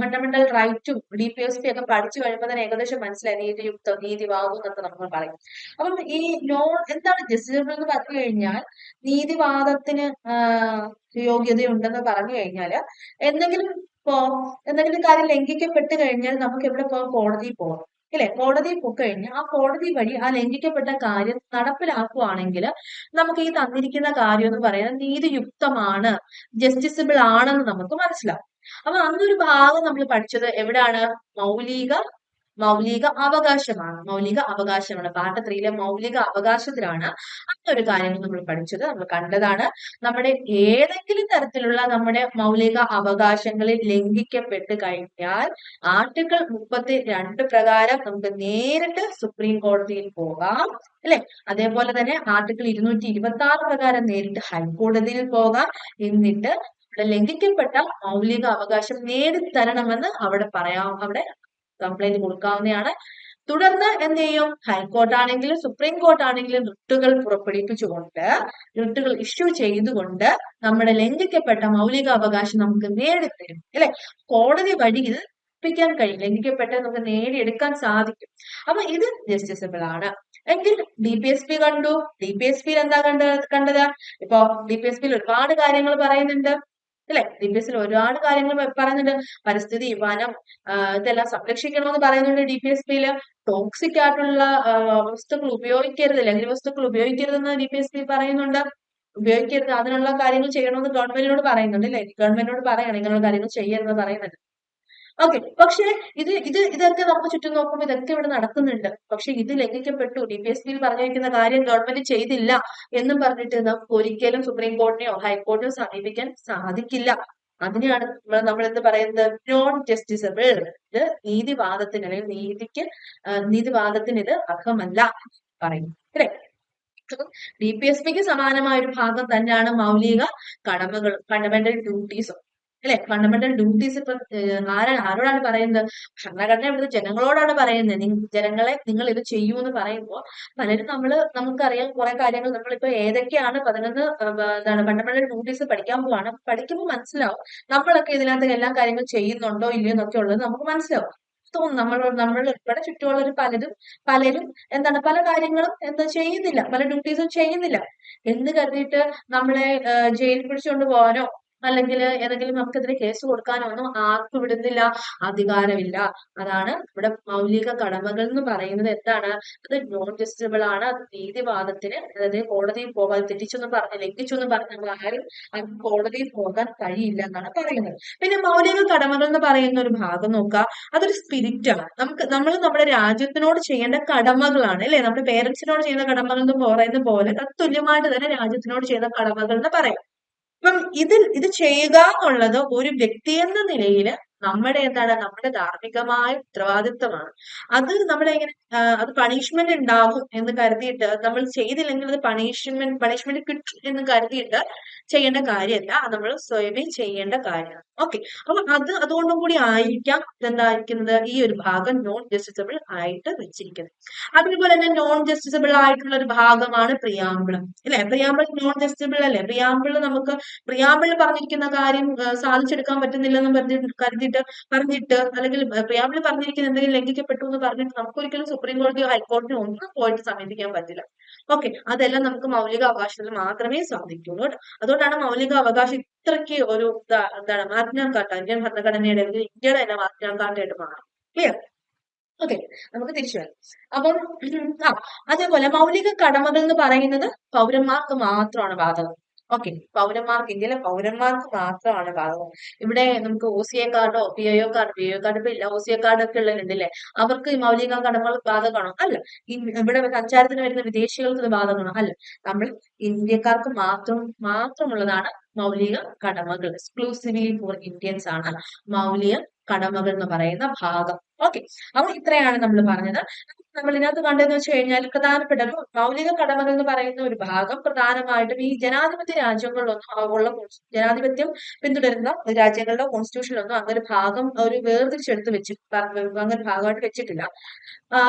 ഫണ്ടമെന്റൽ റൈറ്റും ഡി പി എസ് പി ഒക്കെ പഠിച്ചു കഴിയുമ്പോൾ തന്നെ ഏകദേശം മനസ്സിലായി. നീതിയുക്തം നീതിവാദം എന്നൊക്കെ നമ്മൾ പറയും. അപ്പം ഈ നോൺ എന്താണ് ജസ്റ്റിസബിൾ എന്ന് പറഞ്ഞു കഴിഞ്ഞാൽ നീതിവാദത്തിന് യോഗ്യതയുണ്ടെന്ന് പറഞ്ഞു കഴിഞ്ഞാൽ എന്തെങ്കിലും ഇപ്പോ എന്തെങ്കിലും കാര്യം ലംഘിക്കപ്പെട്ട് കഴിഞ്ഞാൽ നമുക്ക് എവിടെ പോകാം? കോടതിയിൽ പോകാം ഇല്ലേ കോടതിയിൽ പൊക്കഴിഞ്ഞ് ആ കോടതി വഴി ആ ലംഘിക്കപ്പെട്ട കാര്യം നടപ്പിലാക്കുവാണെങ്കിൽ നമുക്ക് ഈ തന്നിരിക്കുന്ന കാര്യം എന്ന് പറയുന്നത് നീതിയുക്തമാണ് ജസ്റ്റിസബിൾ ആണെന്ന് നമുക്ക് മനസ്സിലാവും. അപ്പൊ അന്നൊരു ഭാഗം നമ്മൾ പഠിച്ചത് എവിടാണ്? മൗലിക മൗലിക അവകാശമാണ്. മൗലിക അവകാശമാണ്. പാർട്ട് ത്രീയിലെ മൗലിക അവകാശത്തിലാണ് അങ്ങനൊരു കാര്യങ്ങൾ നമ്മൾ പഠിച്ചത്. നമ്മൾ കണ്ടതാണ് നമ്മുടെ ഏതെങ്കിലും തരത്തിലുള്ള നമ്മുടെ മൗലിക അവകാശങ്ങളിൽ ലംഘിക്കപ്പെട്ട് കഴിഞ്ഞാൽ ആർട്ടിക്കിൾ മുപ്പത്തി രണ്ട് പ്രകാരം നമുക്ക് നേരിട്ട് സുപ്രീം കോടതിയിൽ പോകാം അല്ലെ? അതേപോലെ തന്നെ ആർട്ടിക്കിൾ ഇരുന്നൂറ്റി ഇരുപത്തി ആറ് പ്രകാരം നേരിട്ട് ഹൈക്കോടതിയിൽ പോകാം എന്നിട്ട് ലംഘിക്കപ്പെട്ട മൗലിക അവകാശം നേടിത്തരണമെന്ന് അവിടെ പറയാം. അവിടെ കംപ്ലൈന്റ് കൊടുക്കാവുന്നതാണ് തുടർന്ന് എന്ത് ചെയ്യും? ഹൈക്കോർട്ടാണെങ്കിലും സുപ്രീം കോർട്ടാണെങ്കിലും റിട്ടുകൾ പുറപ്പെടുവിപ്പിച്ചുകൊണ്ട് റിട്ടുകൾ ഇഷ്യൂ ചെയ്തുകൊണ്ട് നമ്മുടെ ലംഘിക്കപ്പെട്ട മൗലിക അവകാശം നമുക്ക് നേടിത്തരും. അല്ലെ? കോടതി വഴി ഇത് കഴിയും. ലംഘിക്കപ്പെട്ട നമുക്ക് നേടിയെടുക്കാൻ സാധിക്കും. അപ്പൊ ഇത് ജസ്റ്റിസബിൾ ആണ്. എങ്കിൽ ഡി പി എസ് പി കണ്ടു. ഡി പി എസ് പിയിൽ എന്താ കണ്ട കണ്ടത്? ഇപ്പൊ ഡി പി എസ് പിയിൽ ഒരുപാട് കാര്യങ്ങൾ പറയുന്നുണ്ട്. അല്ലെ? ഡി ഒരുപാട് കാര്യങ്ങൾ പറയുന്നുണ്ട്. പരിസ്ഥിതി വനം ഇതെല്ലാം സംരക്ഷിക്കണമെന്ന് പറയുന്നുണ്ട് ഡി പി എസ് പിയിൽ ടോക്സിക് ആയിട്ടുള്ള വസ്തുക്കൾ ഉപയോഗിക്കരുത്. ലഹരി വസ്തുക്കൾ ഉപയോഗിക്കരുതെന്ന് ഡി പി എസ് പി പറയുന്നുണ്ട്. ഉപയോഗിക്കരുത്. അതിനുള്ള കാര്യങ്ങൾ ചെയ്യണമെന്ന് ഗവൺമെന്റിനോട് പറയുന്നുണ്ട്. അല്ലെ? ഗവൺമെന്റിനോട് പറയണം ഇങ്ങനെയുള്ള കാര്യങ്ങൾ ചെയ്യരുതെന്ന് പറയുന്നുണ്ട്. ഓക്കെ പക്ഷെ ഇത് ഇത് ഇതൊക്കെ നമുക്ക് ചുറ്റും നോക്കുമ്പോൾ ഇതൊക്കെ ഇവിടെ നടക്കുന്നുണ്ട്. പക്ഷെ ഇത് ലംഘിക്കപ്പെട്ടു. ഡി പി എസ് ബിയിൽ പറഞ്ഞിരിക്കുന്ന കാര്യം ഗവൺമെന്റ് ചെയ്തില്ല എന്നും പറഞ്ഞിട്ട് നമുക്ക് ഒരിക്കലും സുപ്രീം കോടതിയോ ഹൈക്കോടതിയോ സമീപിക്കാൻ സാധിക്കില്ല. അതിനെയാണ് നമ്മൾ നമ്മൾ എന്ത് പറയുന്നത്? നോൺ ജസ്റ്റിസബിൾ ഇത് നീതിവാദത്തിന് അല്ലെങ്കിൽ നീതിക്ക് നീതിവാദത്തിന് ഇത് അർഹമല്ല പറയും. അല്ലെ? ഡി പി എസ് ബിക്ക് സമാനമായ ഒരു ഭാഗം തന്നെയാണ് മൗലിക കടമകളും ഫണ്ടമെന്റൽ ഡ്യൂട്ടീസും അല്ലെ? ഫണ്ടമെന്റൽ ഡ്യൂട്ടീസ് ഇപ്പൊ ആരാണ് ആരോടാണ് പറയുന്നത്? ഭരണഘടന ഇവിടുത്തെ ജനങ്ങളോടാണ് പറയുന്നത്. ജനങ്ങളെ നിങ്ങൾ ഇത് ചെയ്യൂ എന്ന് പറയുമ്പോൾ പലരും നമ്മൾ നമുക്കറിയാം കുറെ കാര്യങ്ങൾ നമ്മളിപ്പോ ഏതൊക്കെയാണ് പതിനൊന്ന് എന്താണ് ഫണ്ടമെന്റൽ ഡ്യൂട്ടീസ് പഠിക്കാൻ പോവാണ്. പഠിക്കുമ്പോൾ മനസ്സിലാവും നമ്മളൊക്കെ ഇതിനകത്ത് എല്ലാ കാര്യങ്ങളും ചെയ്യുന്നുണ്ടോ ഇല്ലയോ എന്നൊക്കെ ഉള്ളത് നമുക്ക് മനസ്സിലാവും. തോന്നും നമ്മൾ നമ്മൾ ഉൾപ്പെടെ ചുറ്റുമുള്ളവർ പലരും പലരും എന്താണ് പല കാര്യങ്ങളും എന്താ ചെയ്യുന്നില്ല. പല ഡ്യൂട്ടീസും ചെയ്യുന്നില്ല. എന്ന് കരുതിയിട്ട് നമ്മളെ ജയിലിൽ പിടിച്ചുകൊണ്ട് പോകാനോ അല്ലെങ്കിൽ ഏതെങ്കിലും നമുക്കെതിരെ കേസ് കൊടുക്കാനോ ഒന്നും ആർക്കും വിടുന്നില്ല അധികാരമില്ല. അതാണ് ഇവിടെ മൗലിക കടമകൾ എന്ന് പറയുന്നത്. എന്താണ്? അത് നോൺ ജസ്റ്റിബിൾ ആണ്. അത് നീതിവാദത്തിന് അതായത് കോടതിയിൽ പോകാൻ തെറ്റിച്ചൊന്നും പറഞ്ഞ് ലംഘിച്ചൊന്നും പറഞ്ഞ് നമ്മൾ ആരും കോടതിയിൽ പോകാൻ കഴിയില്ല എന്നാണ് പറയുന്നത്. പിന്നെ മൗലിക കടമകൾ എന്ന് പറയുന്ന ഒരു ഭാഗം നോക്കുക അതൊരു സ്പിരിറ്റ് ആണ്. നമുക്ക് നമ്മൾ നമ്മുടെ രാജ്യത്തിനോട് ചെയ്യേണ്ട കടമകളാണ് അല്ലെ? നമ്മുടെ പേരൻസിനോട് ചെയ്യുന്ന കടമകൾ എന്ന് പറയുന്ന പോലെ തത്തുല്യമായിട്ട് തന്നെ രാജ്യത്തിനോട് ചെയ്യുന്ന കടമകൾ എന്ന് പറയാം. അപ്പം ഇതിൽ ഇത് ചെയ്യുക എന്നുള്ളത് ഒരു വ്യക്തി എന്ന നിലയിൽ നമ്മുടെ എന്താണ് നമ്മുടെ ധാർമ്മികമായ ഉത്തരവാദിത്വമാണ്. അത് നമ്മളെങ്ങനെ അത് പണിഷ്മെന്റ് ഉണ്ടാകും എന്ന് കരുതിയിട്ട് നമ്മൾ ചെയ്തില്ലെങ്കിൽ അത് പണിഷ്മെന്റ് പണിഷ്മെന്റ് കിട്ടും എന്ന് കരുതിയിട്ട് ചെയ്യേണ്ട കാര്യമല്ല. നമ്മൾ സ്വയമേ ചെയ്യേണ്ട കാര്യമാണ്. ഓക്കെ അപ്പൊ അത് അതുകൊണ്ടും കൂടി ആയിരിക്കാം എന്തായിരിക്കുന്നത് ഈ ഒരു ഭാഗം നോൺ ജസ്റ്റിസബിൾ ആയിട്ട് വെച്ചിരിക്കുന്നത്. അതേപോലെ തന്നെ നോൺ ജസ്റ്റിസബിൾ ആയിട്ടുള്ള ഒരു ഭാഗമാണ് പ്രിയാമ്പിളം അല്ലെ? പ്രിയാമ്പിൾ നോൺ ജസ്റ്റിസബിൾ അല്ലേ? പ്രിയാമ്പിൾ നമുക്ക് പ്രിയാമ്പിൾ പറഞ്ഞിരിക്കുന്ന കാര്യം സാധിച്ചെടുക്കാൻ പറ്റുന്നില്ലെന്ന് പറഞ്ഞിട്ട് കരുതിയിട്ട് പറഞ്ഞിട്ട് അല്ലെങ്കിൽ പ്രിയാമ്പിൾ പറഞ്ഞിരിക്കുന്ന എന്തെങ്കിലും ലംഘിക്കപ്പെട്ടു എന്ന് പറഞ്ഞിട്ട് നമുക്കൊരിക്കലും സുപ്രീം കോടതിയോ ഹൈക്കോടതിയോ ഒന്നും പോയിട്ട് സമീപിക്കാൻ പറ്റില്ല. ഓക്കെ അതെല്ലാം നമുക്ക് മൗലിക അവകാശത്തിൽ മാത്രമേ സാധിക്കുള്ളൂ അതുകൊണ്ടാണ് മൗലിക അവകാശം ഇത്രയ്ക്ക് ഒരു എന്താണ് മാഗ്നാ കാർട്ട ഇന്ത്യൻ ഭരണഘടനയുടെ ഇന്ത്യയുടെ തന്നെ മാഗ്നാ കാർട്ടയായിട്ട് മാറും. ക്ലിയർ ഓക്കെ നമുക്ക് തിരിച്ചു വരാം. അപ്പം ആ അതേപോലെ മൗലിക കടമകൾ എന്ന് പറയുന്നത് പൗരന്മാർക്ക് മാത്രമാണ് ബാധകം. ഓക്കെ പൗരന്മാർക്ക് ഇന്ത്യയിലെ പൗരന്മാർക്ക് മാത്രമാണ് ബാധകം. ഇവിടെ നമുക്ക് ഒ സി എ കാർഡോ P I O card P I O card ഇപ്പൊ ഇല്ല. ഒ സി എ കാർഡ് ഒക്കെ ഉള്ളവരുണ്ടല്ലേ അവർക്ക് ഈ മൗലിക കടമകൾ ബാധകമാണോ? അല്ല. ഇവിടെ സഞ്ചാരത്തിന് വരുന്ന വിദേശികൾക്ക് ഇത് ബാധകമാണോ? അല്ല. നമ്മൾ ഇന്ത്യക്കാർക്ക് മാത്രം മാത്രമുള്ളതാണ് മൗലിക കടമകൾ. എക്സ്ക്ലൂസീവ്ലി ഫോർ ഇന്ത്യൻസ് ആണ്. മൗലിക കടമകൾ എന്ന് പറയുന്ന ഭാഗം. ഓക്കെ അപ്പൊ ഇത്രയാണ് നമ്മൾ പറഞ്ഞത്. നമ്മൾ ഇതിനകത്ത് കണ്ടെന്ന് വെച്ച് കഴിഞ്ഞാൽ പ്രധാനപ്പെട്ട ഒരു മൗലിക കടമകൾ എന്ന് പറയുന്ന ഒരു ഭാഗം പ്രധാനമായിട്ടും ഈ ജനാധിപത്യ രാജ്യങ്ങളിലൊന്നും ഉള്ള ജനാധിപത്യം പിന്തുടരുന്ന രാജ്യങ്ങളുടെ കോൺസ്റ്റിറ്റ്യൂഷനിലൊന്നും അങ്ങനെ ഭാഗം ഒരു വേർതിരിച്ചെടുത്ത് വെച്ച് അങ്ങനെ ഭാഗമായിട്ട് വെച്ചിട്ടില്ല.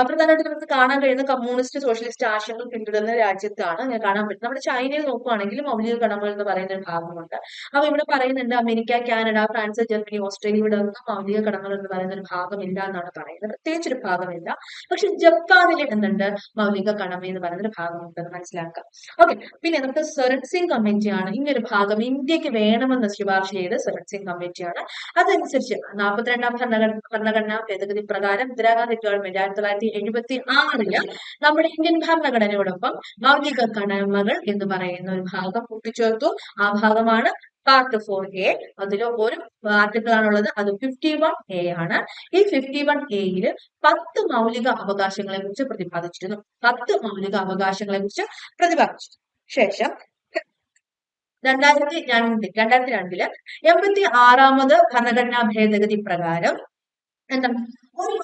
പ്രധാനമായിട്ട് നമുക്ക് കാണാൻ കഴിയുന്ന കമ്മ്യൂണിസ്റ്റ് സോഷ്യലിസ്റ്റ് ആശയങ്ങൾ പിന്തുടരുന്ന രാജ്യത്താണ് അങ്ങനെ കാണാൻ പറ്റും നമ്മുടെ ചൈനയിൽ നോക്കുകയാണെങ്കിൽ മൗലിക കടമകൾ എന്ന് പറയുന്ന ഒരു ഭാഗമുണ്ട്. അപ്പൊ ഇവിടെ പറയുന്നുണ്ട് America Canada France Germany Australia ഇവിടെ ഒന്നും മൗലിക കടമകൾ എന്ന് പറയുന്ന ഒരു ഭാഗമില്ല എന്നാണ് പറയുന്നത്. പ്രത്യേകിച്ച് ഒരു ഭാഗമില്ല. പക്ഷെ ജപ്പാനിൽ എന്തുണ്ട്? മൗലിക കടമ എന്ന് പറയുന്ന ഒരു ഭാഗമുണ്ടെന്ന് മനസ്സിലാക്കാം. ഓക്കെ പിന്നെ നമുക്ക് സ്വരൺ സിംഗ് കമ്മിറ്റിയാണ് ഇങ്ങനൊരു ഭാഗം ഇന്ത്യയ്ക്ക് വേണമെന്ന് ശുപാർശ ചെയ്ത സ്വരൺ സിംഗ് കമ്മിറ്റിയാണ് അതനുസരിച്ച് നാൽപ്പത്തിരണ്ടാം ഭരണഘടന ഭരണഘടനാ ഭേദഗതി പ്രകാരം ഇന്ദിരാഗാന്ധി ഗവൺമെന്റ് ആയിരത്തി തൊള്ളായിരത്തി എഴുപത്തി ആറിൽ നമ്മുടെ ഇന്ത്യൻ ഭരണഘടനയോടൊപ്പം മൗലിക കടമകൾ എന്ന് പറയുന്ന ഒരു ഭാഗം കൂട്ടിച്ചേർത്തു. ആ ഭാഗമാണ് പാർട്ട് ഫോർ എ അതിൽ ഒരു ആർട്ടിക്കിൾ ആണുള്ളത് അത് ഫിഫ്റ്റി വൺ എ ആണ്. ഈ ഫിഫ്റ്റി വൺ എയിൽ പത്ത് മൗലിക അവകാശങ്ങളെ കുറിച്ച് പ്രതിപാദിച്ചിരുന്നു. പത്ത് മൗലിക അവകാശങ്ങളെ കുറിച്ച് പ്രതിപാദിച്ചിരുന്നു. ശേഷം രണ്ടായിരത്തി രണ്ട് രണ്ടായിരത്തി രണ്ടിൽ എൺപത്തി ആറാമത് ഭരണഘടനാ ഭേദഗതി പ്രകാരം എന്താ ഒരു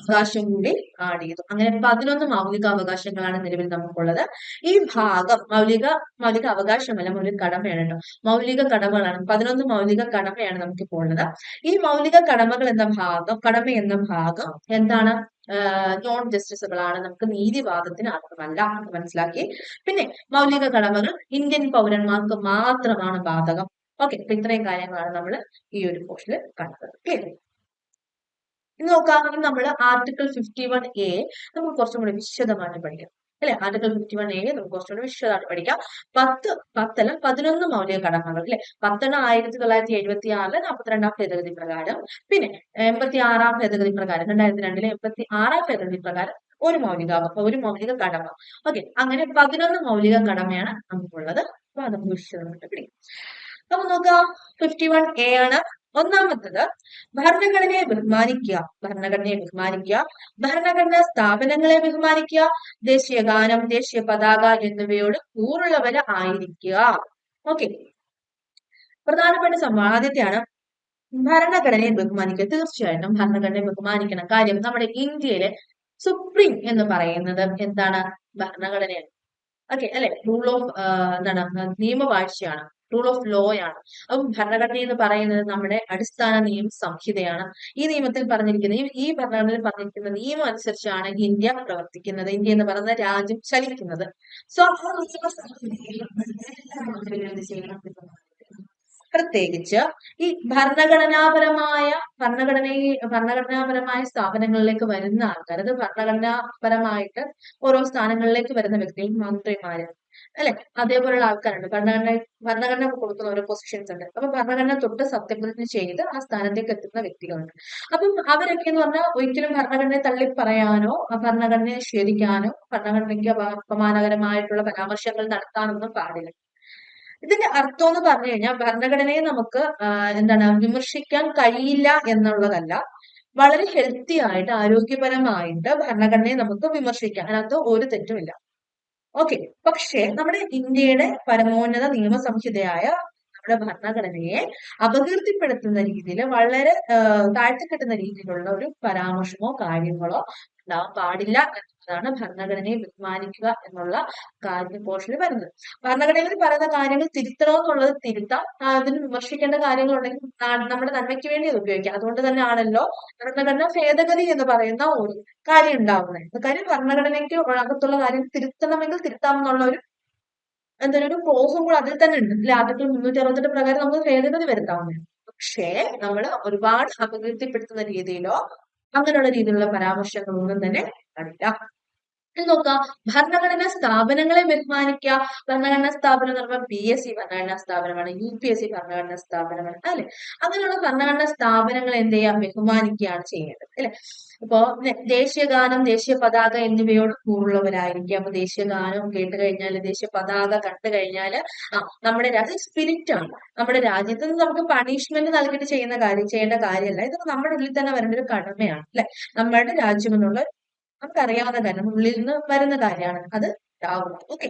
അവകാശം കൂടി ആഡ് ചെയ്തു അങ്ങനെ പതിനൊന്ന് മൗലിക അവകാശങ്ങളാണ് നിലവിൽ നമുക്കുള്ളത്. ഈ ഭാഗം മൗലിക മൗലിക അവകാശമല്ല മൗലിക കടമയാണ് കേട്ടോ മൗലിക കടമകളാണ്. പതിനൊന്ന് മൗലിക കടമയാണ് നമുക്ക് ഇപ്പോൾ ഉള്ളത്. ഈ മൗലിക കടമകൾ എന്ന ഭാഗം കടമ എന്ന ഭാഗം എന്താണ്? നോൺ ജസ്റ്റിസബിൾ ആണ് നമുക്ക് നീതിവാദത്തിന് അർത്ഥമല്ല. എന്ന് മനസ്സിലാക്കി. പിന്നെ മൗലിക കടമകൾ ഇന്ത്യൻ പൗരന്മാർക്ക് മാത്രമാണ് ബാധകം. ഓക്കെ ഇത്രയും കാര്യങ്ങളാണ് നമ്മൾ ഈ ഒരു പോർഷനിൽ കണ്ടത്. ക്ലിയർ ഇനി നോക്കാം ഇനി നമ്മൾ ആർട്ടിക്കിൾ ഫിഫ്റ്റി വൺ എ നമുക്ക് കുറച്ചും കൂടി വിശദമായിട്ട് പഠിക്കാം. അല്ലെ? ആർട്ടിക്കിൾ ഫിഫ്റ്റി വൺ എ നമുക്ക് കുറച്ചും കുറച്ചുകൂടി വിശദമായിട്ട് പഠിക്കാം. പത്ത് പത്തല്ല പതിനൊന്ന് മൗലിക കടമകൾ അല്ലെ? പത്തെണ്ണം ആയിരത്തി തൊള്ളായിരത്തി എഴുപത്തി ആറിൽ നാൽപ്പത്തിരണ്ടാം ഭേദഗതി പ്രകാരം. പിന്നെ എൺപത്തി ആറാം ഭേദഗതി പ്രകാരം രണ്ടായിരത്തി രണ്ടിലെ എൺപത്തി ആറാം ഭേദഗതി പ്രകാരം ഒരു മൗലിക ഒരു മൗലിക കടമ ഓക്കെ അങ്ങനെ പതിനൊന്ന് മൗലിക കടമയാണ് നമുക്കുള്ളത്. അപ്പൊ അത് വിശദമായിട്ട് പിടിക്കും നമുക്ക് നോക്കാം ഫിഫ്റ്റി വൺ എ ആണ് ഒന്നാമത്തത് ഭരണഘടനയെ ബഹുമാനിക്കുക ഭരണഘടനയെ ബഹുമാനിക്കുക ഭരണഘടനാ സ്ഥാപനങ്ങളെ ബഹുമാനിക്കുക ദേശീയ ഗാനം ദേശീയ പതാക എന്നിവയോട് കൂറുള്ളവര് ആയിരിക്കുക. ഓക്കെ പ്രധാനപ്പെട്ട സംഭവം ആദ്യത്തെയാണ് ഭരണഘടനയെ ബഹുമാനിക്കുക. തീർച്ചയായിട്ടും ഭരണഘടനയെ ബഹുമാനിക്കണം. കാര്യം നമ്മുടെ ഇന്ത്യയിലെ സുപ്രീം എന്ന് പറയുന്നത് എന്താണ്? ഭരണഘടനയാണ്. ഓക്കെ അല്ലെ? റൂൾ ഓഫ് എന്താണ്? നിയമവാഴ്ചയാണ്. റൂൾ ഓഫ് ലോ ആണ്. അപ്പം ഭരണഘടന എന്ന് പറയുന്നത് നമ്മുടെ അടിസ്ഥാന നിയമ സംഹിതയാണ്. ഈ നിയമത്തിൽ പറഞ്ഞിരിക്കുന്ന ഈ- ഭരണഘടനയിൽ പറഞ്ഞിരിക്കുന്ന നിയമം അനുസരിച്ചാണ് ഇന്ത്യ പ്രവർത്തിക്കുന്നത്. ഇന്ത്യ എന്ന് പറയുന്ന രാജ്യം ചലിക്കുന്നത്. സോ ആ നിയമ? പ്രത്യേകിച്ച് ഈ ഭരണഘടനാപരമായ ഭരണഘടന ഭരണഘടനാപരമായ സ്ഥാപനങ്ങളിലേക്ക് വരുന്ന ആൾക്കാർ അത് ഭരണഘടനാപരമായിട്ട് ഓരോ സ്ഥാനങ്ങളിലേക്ക് വരുന്ന വ്യക്തികൾ മന്ത്രിമാര് അല്ലെ? അതേപോലെയുള്ള ആൾക്കാരുണ്ട്. ഭരണഘടന ഭരണഘടന കൊടുക്കുന്ന ഓരോ പൊസിഷൻസ് ഉണ്ട്. അപ്പൊ ഭരണഘടന തൊട്ട് സത്യപ്രതിജ്ഞ ചെയ്ത് ആ സ്ഥാനത്തേക്ക് എത്തുന്ന വ്യക്തികളുണ്ട് അപ്പം അവരൊക്കെ എന്ന് പറഞ്ഞാൽ ഒരിക്കലും ഭരണഘടനയെ തള്ളി പറയാനോ ഭരണഘടനയെ നിഷേധിക്കാനോ ഭരണഘടനയ്ക്ക് അപ- അപമാനകരമായിട്ടുള്ള പരാമർശങ്ങൾ നടത്താനൊന്നും പാടില്ല. ഇതിന്റെ അർത്ഥം എന്ന് പറഞ്ഞു കഴിഞ്ഞാൽ ഭരണഘടനയെ നമുക്ക് എന്താണ് വിമർശിക്കാൻ കഴിയില്ല എന്നുള്ളതല്ല. വളരെ ഹെൽത്തി ആയിട്ട് ആരോഗ്യപരമായിട്ട് ഭരണഘടനയെ നമുക്ക് വിമർശിക്കാം. അതിനകത്ത് ഒരു തെറ്റുമില്ല. ഓക്കെ പക്ഷേ നമ്മുടെ ഇന്ത്യയുടെ പരമോന്നത നിയമ സംഹിതയായ നമ്മുടെ ഭരണഘടനയെ അപകീർത്തിപ്പെടുത്തുന്ന രീതിയിൽ വളരെ താഴ്ത്തിക്കെട്ടുന്ന രീതിയിലുള്ള ഒരു പരാമർശമോ കാര്യങ്ങളോ ഉണ്ടാവാൻ പാടില്ല എന്നതാണ് ഭരണഘടനയെ ബഹുമാനിക്കുക എന്നുള്ള കാര്യ പോർഷനിൽ വരുന്നത്. ഭരണഘടനയിൽ പറയുന്ന കാര്യങ്ങൾ തിരുത്തണമെന്നുള്ളത് തിരുത്താം. അതിന് വിമർശിക്കേണ്ട കാര്യങ്ങളുണ്ടെങ്കിൽ നമ്മുടെ നന്മയ്ക്ക് വേണ്ടി അത് ഉപയോഗിക്കാം. അതുകൊണ്ട് തന്നെ ആണല്ലോ ഭരണഘടന ഭേദഗതി എന്ന് പറയുന്ന ഒരു കാര്യം ഉണ്ടാവുന്നത്. കാര്യം ഭരണഘടനയ്ക്ക് അകത്തുള്ള കാര്യം തിരുത്തണമെങ്കിൽ തിരുത്താമെന്നുള്ള ഒരു എന്തൊരു ഒരു ക്ലോസും കൂടെ അതിൽ തന്നെ ഉണ്ട്. അല്ലെ? ആർട്ടിക്കിൾ മുന്നൂറ്റി അറുപത്തെട്ട് പ്രകാരം നമുക്ക് ഭേദഗതി വരുത്താവുന്നതാണ്. പക്ഷേ നമ്മൾ ഒരുപാട് അപകീർത്തിപ്പെടുത്തുന്ന രീതിയിലോ അങ്ങനെയുള്ള രീതിയിലുള്ള പരാമർശങ്ങളൊന്നും തന്നെ ഇത് നോക്കാം. ഭരണഘടനാ സ്ഥാപനങ്ങളെ ബഹുമാനിക്കുക ഭരണഘടനാ സ്ഥാപനം എന്ന് പറയുമ്പോൾ പി എസ് സി ഭരണഘടനാ സ്ഥാപനമാണ്. യു പി എസ് സി ഭരണഘടനാ സ്ഥാപനമാണ്. അല്ലെ? അങ്ങനെയുള്ള ഭരണഘടനാ സ്ഥാപനങ്ങൾ എന്ത് ചെയ്യാം? ബഹുമാനിക്കുകയാണ് ചെയ്യേണ്ടത്. അല്ലെ? ഇപ്പോ ദേശീയ ഗാനം ദേശീയ പതാക എന്നിവയോട് കൂടുള്ളവരായിരിക്കും അപ്പൊ ദേശീയ ഗാനം കേട്ട് കഴിഞ്ഞാൽ ദേശീയ പതാക കണ്ടു കഴിഞ്ഞാൽ നമ്മുടെ രാജ്യം സ്പിരിറ്റ് ആണ്. നമ്മുടെ രാജ്യത്ത് നിന്ന് നമുക്ക് പണിഷ്മെന്റ് നൽകിയിട്ട് ചെയ്യുന്ന കാര്യം ചെയ്യേണ്ട കാര്യമല്ല ഇതൊക്കെ നമ്മുടെ ഉള്ളിൽ തന്നെ വരേണ്ട ഒരു കടമയാണ്. അല്ലെ? നമ്മുടെ രാജ്യം എന്നുള്ള നമുക്കറിയാവുന്ന കാര്യം ഉള്ളിൽ നിന്ന് വരുന്ന കാര്യമാണ്. അത് ഉണ്ടാവുക ഓക്കെ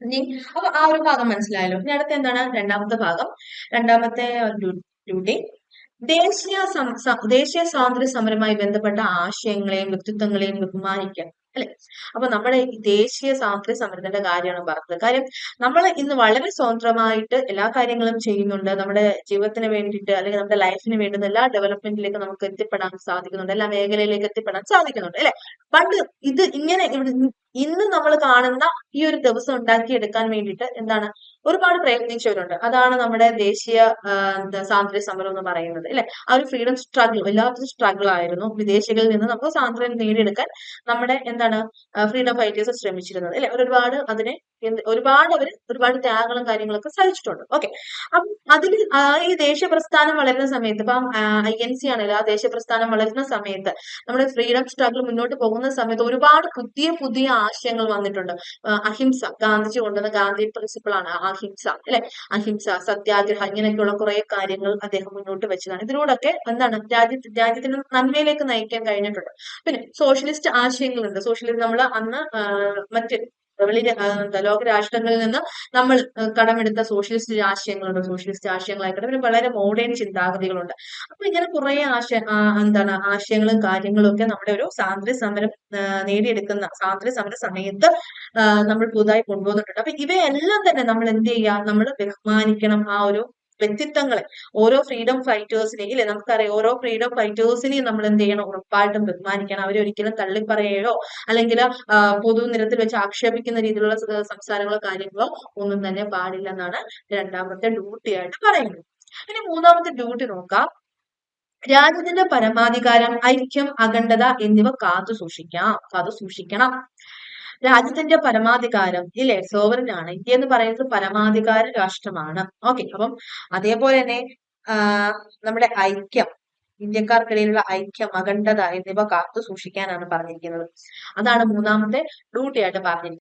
ഇനി അപ്പൊ ആ ഒരു ഭാഗം മനസ്സിലായല്ലോ. ഇനി അടുത്ത എന്താണ്? രണ്ടാമത്തെ ഭാഗം. രണ്ടാമത്തെ ഡ്യൂട്ടി ദേശീയ ദേശീയ സ്വാതന്ത്ര്യ സമരവുമായി ബന്ധപ്പെട്ട ആശയങ്ങളെയും വ്യക്തിത്വങ്ങളെയും ബഹുമാനിക്കുക അല്ലെ? അപ്പൊ നമ്മുടെ ഈ ദേശീയ സ്വാതന്ത്ര്യ സമരത്തിന്റെ കാര്യമാണ് പറഞ്ഞത്. കാര്യം നമ്മൾ ഇന്ന് വളരെ സ്വതന്ത്രമായിട്ട് എല്ലാ കാര്യങ്ങളും ചെയ്യുന്നുണ്ട്. നമ്മുടെ ജീവിതത്തിന് വേണ്ടിയിട്ട് അല്ലെങ്കിൽ നമ്മുടെ ലൈഫിന് വേണ്ടുന്ന എല്ലാ ഡെവലപ്മെന്റിലേക്ക് നമുക്ക് എത്തിപ്പെടാൻ സാധിക്കുന്നുണ്ട്. എല്ലാ മേഖലയിലേക്ക് എത്തിപ്പെടാൻ സാധിക്കുന്നുണ്ട്. അല്ലെ? പണ്ട് ഇത് ഇങ്ങനെ ഇന്ന് നമ്മൾ കാണുന്ന ഈ ഒരു ദിവസം ഉണ്ടാക്കിയെടുക്കാൻ വേണ്ടിയിട്ട് എന്താണ്? ഒരുപാട് പ്രയത്നിച്ചവരുണ്ട്. അതാണ് നമ്മുടെ ദേശീയ സ്വാതന്ത്ര്യ സമരം എന്ന് പറയുന്നത് അല്ലെ? ആ ഒരു ഫ്രീഡം സ്ട്രഗിൾ വല്ലാത്തൊരു സ്ട്രഗിൾ ആയിരുന്നു. വിദേശികളിൽ നിന്ന് നമുക്ക് സ്വാതന്ത്ര്യം നേടിയെടുക്കാൻ നമ്മുടെ എന്താണ് ഫ്രീഡം ഫൈറ്റേഴ്സ് ശ്രമിച്ചിരുന്നത് അല്ലെ? ഒരുപാട് അതിനെ ഒരുപാട് അവർ ഒരുപാട് ത്യാഗങ്ങളും കാര്യങ്ങളൊക്കെ സഹിച്ചിട്ടുണ്ട്. ഓക്കെ. അപ്പം അതിൽ ഈ ദേശീയ പ്രസ്ഥാനം വളരുന്ന സമയത്ത് ഇപ്പം ഐ എൻ സി ആണല്ലോ ആ ദേശീയ പ്രസ്ഥാനം വളരുന്ന സമയത്ത് നമ്മുടെ ഫ്രീഡം സ്ട്രഗിൾ മുന്നോട്ട് പോകുന്ന സമയത്ത് ഒരുപാട് പുതിയ പുതിയ ആശയങ്ങൾ വന്നിട്ടുണ്ട്. അഹിംസ ഗാന്ധിജി കൊണ്ടുവന്ന ഗാന്ധി പ്രിൻസിപ്പിൾ ആണ് അഹിംസ അല്ലെ? അഹിംസ സത്യാഗ്രഹം ഇങ്ങനെയൊക്കെയുള്ള കുറെ കാര്യങ്ങൾ അദ്ദേഹം മുന്നോട്ട് വെച്ചതാണ്. ഇതിലൂടെയൊക്കെ എന്താണ് രാജ്യത്ത് രാജ്യത്തിന് നന്മയിലേക്ക് നയിക്കാൻ കഴിഞ്ഞിട്ടുണ്ട്. പിന്നെ സോഷ്യലിസ്റ്റ് ആശയങ്ങളുണ്ട്. സോഷ്യലിസ്റ്റ് നമ്മൾ അന്ന് മറ്റ് വെളി ലോകരാഷ്ട്രങ്ങളിൽ നിന്ന് നമ്മൾ കടമെടുത്ത സോഷ്യലിസ്റ്റ് ആശയങ്ങളുണ്ട് സോഷ്യലിസ്റ്റ് ആശയങ്ങളായിക്കോട്ടെ പിന്നെ വളരെ മോഡേൺ ചിന്താഗതികളുണ്ട്. അപ്പൊ ഇങ്ങനെ കുറെ ആശയ എന്താണ് ആശയങ്ങളും കാര്യങ്ങളും ഒക്കെ നമ്മുടെ ഒരു സ്വാതന്ത്ര്യ സമരം നേടിയെടുക്കുന്ന സ്വാതന്ത്ര്യ സമര സമയത്ത് നമ്മൾ പുതുതായി കൊണ്ടുവന്നിട്ടുണ്ട്. അപ്പൊ ഇവയെല്ലാം തന്നെ നമ്മൾ എന്ത് ചെയ്യുക? നമ്മൾ ബഹുമാനിക്കണം ആ ഒരു വ്യക്തിത്വങ്ങളെ. ഓരോ ഫ്രീഡം ഫൈറ്റേഴ്സിനെ ഇല്ലേ നമുക്കറിയാം ഓരോ ഫ്രീഡം ഫൈറ്റേഴ്സിനെയും നമ്മൾ എന്ത് ചെയ്യണം? ഉറപ്പായിട്ടും ബഹുമാനിക്കണം. അവരെ ഒരിക്കലും തള്ളിപ്പറയുകയോ അല്ലെങ്കിൽ പൊതുനിരത്തിൽ വെച്ച് ആക്ഷേപിക്കുന്ന രീതിയിലുള്ള സംസാരങ്ങളോ കാര്യങ്ങളോ ഒന്നും തന്നെ പാടില്ല എന്നാണ് രണ്ടാമത്തെ ഡ്യൂട്ടി ആയിട്ട് പറയുന്നത്. ഇനി മൂന്നാമത്തെ ഡ്യൂട്ടി നോക്കാം. രാജ്യത്തിന്റെ പരമാധികാരം ഐക്യം അഖണ്ഡത എന്നിവ കാത്തു സൂക്ഷിക്കാം. കാത്തു സൂക്ഷിക്കണം. രാജ്യത്തിന്റെ പരമാധികാരം ഇല്ലേ? സോവറിൻ ആണ് ഇന്ത്യ എന്ന് പറയുന്നത് പരമാധികാര രാഷ്ട്രമാണ്. ഓക്കെ അപ്പം അതേപോലെ തന്നെ നമ്മുടെ ഐക്യം ഇന്ത്യക്കാർക്കിടയിലുള്ള ഐക്യം അഖണ്ഡത എന്നിവ കാത്തു സൂക്ഷിക്കാനാണ് പറഞ്ഞിരിക്കുന്നത്. അതാണ് മൂന്നാമത്തെ ഡ്യൂട്ടി ആയിട്ട് പറഞ്ഞിരിക്കുന്നത്.